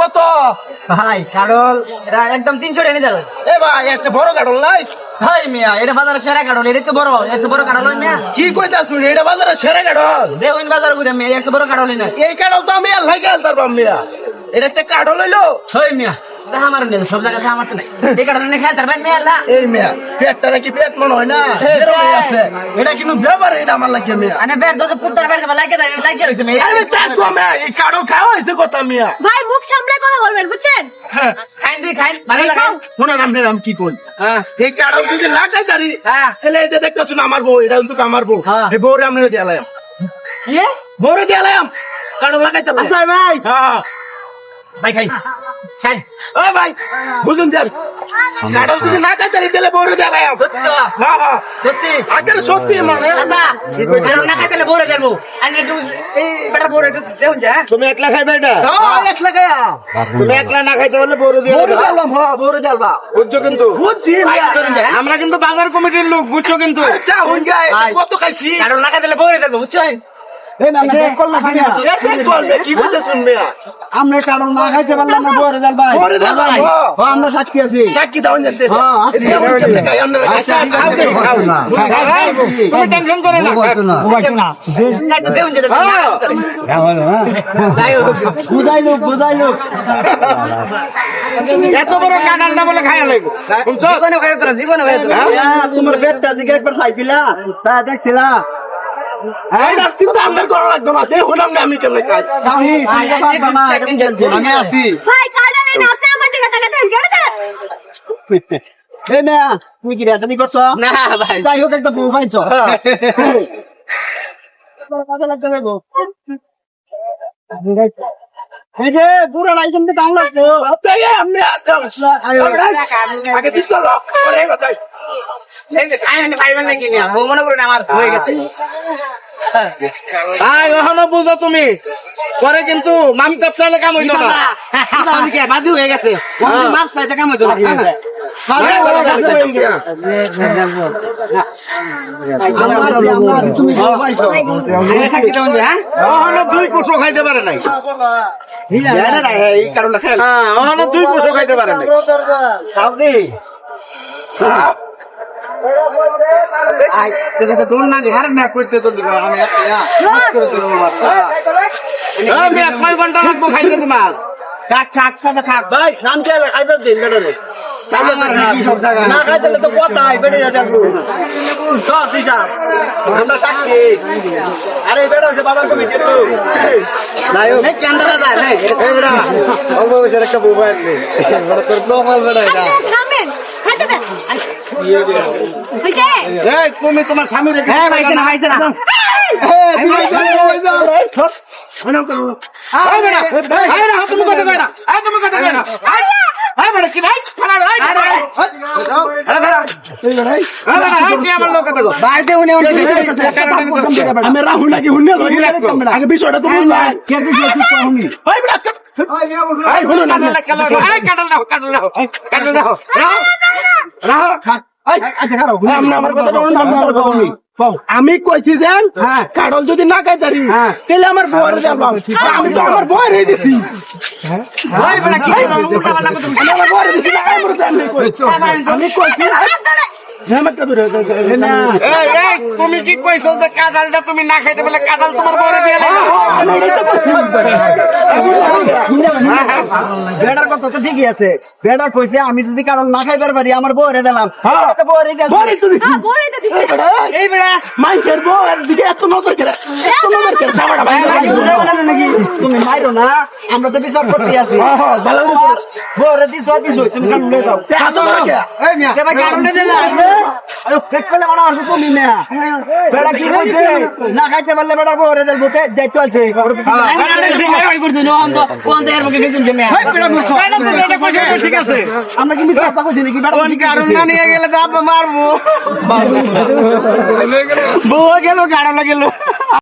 কত? ভাই কারল এটা একদম তিনশো টাকা নিতে এ ভাই এসে বড় গাডল নাই? হাই মিয়া এটা বাজারে সেরা কারল এটা তো বড় এসে বড় কারল মিয়া। কি কইতা শুনি এটা বাজারে সেরা গাডল। দেউন বাজার ঘুরে মিয়া এসে বড় কারল না এই কাডল তো আমি আল্লাহ পাম মিয়া। এটা একটা কাডল হইল। হই মিয়া। এটা আমার নিয়ে সব জায়গায় আমার তো নাই। এই কারল নিয়ে খাই তার ভাই মিয়া না এই মিয়া পেটটা নাকি পেট মনে হয় না? বেরো আছে। এটা কিন্তু ব্যাপার? এটা আমার লাগে মিয়া। আনে বের দতে পুত্তার বের লাগে দেয় লাগে রইছে মিয়া। আরে চাচু মিয়া এই কাডল খাওয়া হয়েছে কথা মিয়া। ভাই মুখ সামলে কথা বলবেন বুঝছেন? হ্যাঁ। খাইন দি খাইন ভালো লাগে। খাও। শোনা নাম নাম কি কই হ্যাঁ। এই কাডল যদি না খাই তারি হ্যাঁ। তাহলে এই যে দেখতেছুন আমার বউ এটা কিন্তু আমার বউ। হ্যাঁ। এই বউরে আমরা দিয়ালাম। কি? বউরে কাডল লাগাইতে ভাই। হ্যাঁ। ভাই খাই খাই ও ভাই বুঝুন দেন। কাডল যদি না খাই তারি তাহলে বউরে দিয়ালাম সত্য হ্যাঁ হ্যাঁ। সত্যি? আগে সত্যি মানে দাদা আর না খাইতে দেবো। আনে একটু এই বেটা বলে একটু দেউন যা তুমি একলা খাইবে এটা? হ্যাঁ এক তুমি একলা না খাইতে হলে বড় দিয়ে বউরে দিয়ালাম হ্যাঁ বউরে দিয়ালবা বুঝছ কিন্তু? বুঝছি আমরা কিন্তু বাজার কমিটির লোক বুঝছ কিন্তু? গায় কত খাইছি? কারণ না খাইতে বলে দেবো বুঝছেন আমরা কারণ না খাইতে পারলাম না বড় জাল ভাই আমরা সাক্ষী আছি সাক্ষী দাও জানতে হ্যাঁ, আছি। আচ্ছা খাও দে, খাও। খাও, তুমি টেনশন করো না বুঝাই লোক বুঝাই লোক এত বড় কানালটা বলে খাইয়া লাগবে জীবনে জীবনে তোমার পেটটা দিকে একবার খাইছিলা হ্যাঁ দেখছিলা আমি আছি আপনি তুমি কি রেতানি করছ না ভাই যাই হোক একটা বউ পাইছো এই যে পুরো লাইসেন্স দাম লাগতো আমি আগে দিত মনে করেন আমার হয়ে গেছে। আয় এখনও বুঝো তুমি। পরে কিন্তু মাম চাপচালে কাম হইতো না। বাজি হয়ে গেছে? মাছ চাইতে কাম হইতো না। হয়ে হ্যাঁ দুই কুসো খাইতে পারে নাই। এই কারণে খাই হ্যাঁ এখনও দুই কুসো খাইতে পারে নাই। কয় ঘণ্টা লাগবো খাইতে তোমার? খাক খাক সাদা খাক ভাই শান্তি খাইবে দিন বেড়ে না খাইতে তো কথাই বেড়ে যাব। দশ হিসাব আমরা সাক্ষী। আরে বেড়ে আছে বাবার কমিটির লোক অল্প বয়সের একটা মোবাইল নেই তোর বেড়ে তুমি তোমার স্বামী হ্যাঁ ভাইছে না ভাইছে না আমি রাহুল নাকি বিষয়টা তো বলুন আমি কইছি যে কাডল যদি না খাই তারি তাহলে আমার বউয়ের দেব আমি তো আমার বউয়ের হয়ে দিছি আমি কইছি। তুমি কি যে কাঁঠালটা তুমি না খাইতে বলে কাঁঠাল তোমার দিয়ে আমি কথা তো ঠিকই আছে বেড়া কইছে আমি যদি কাদাল না খাইবার পারি আমার বউরে দিলাম এই বেড়া তুমি মাইরো না। আমরা তো বিচার করতে আছি। ভালো করে। বউরে দিছ দিছ তুমি কারণ লয়ে যাও। এত নজর করে। এই মিয়া কেবা কারণে দিলা আরে পেট পেলে বড় আসো তুমি মিয়া। বেড়া কি বলছে? না খাইতে পারলে বেড়া বউরে দেব বুকে দেখতে আছে। আমরা কি মিথ্যা কথা কইছি নাকি? বেড়া কারণ না নিয়ে গেলে তো আপনি মারবো। বউ গেল গাড়া গেল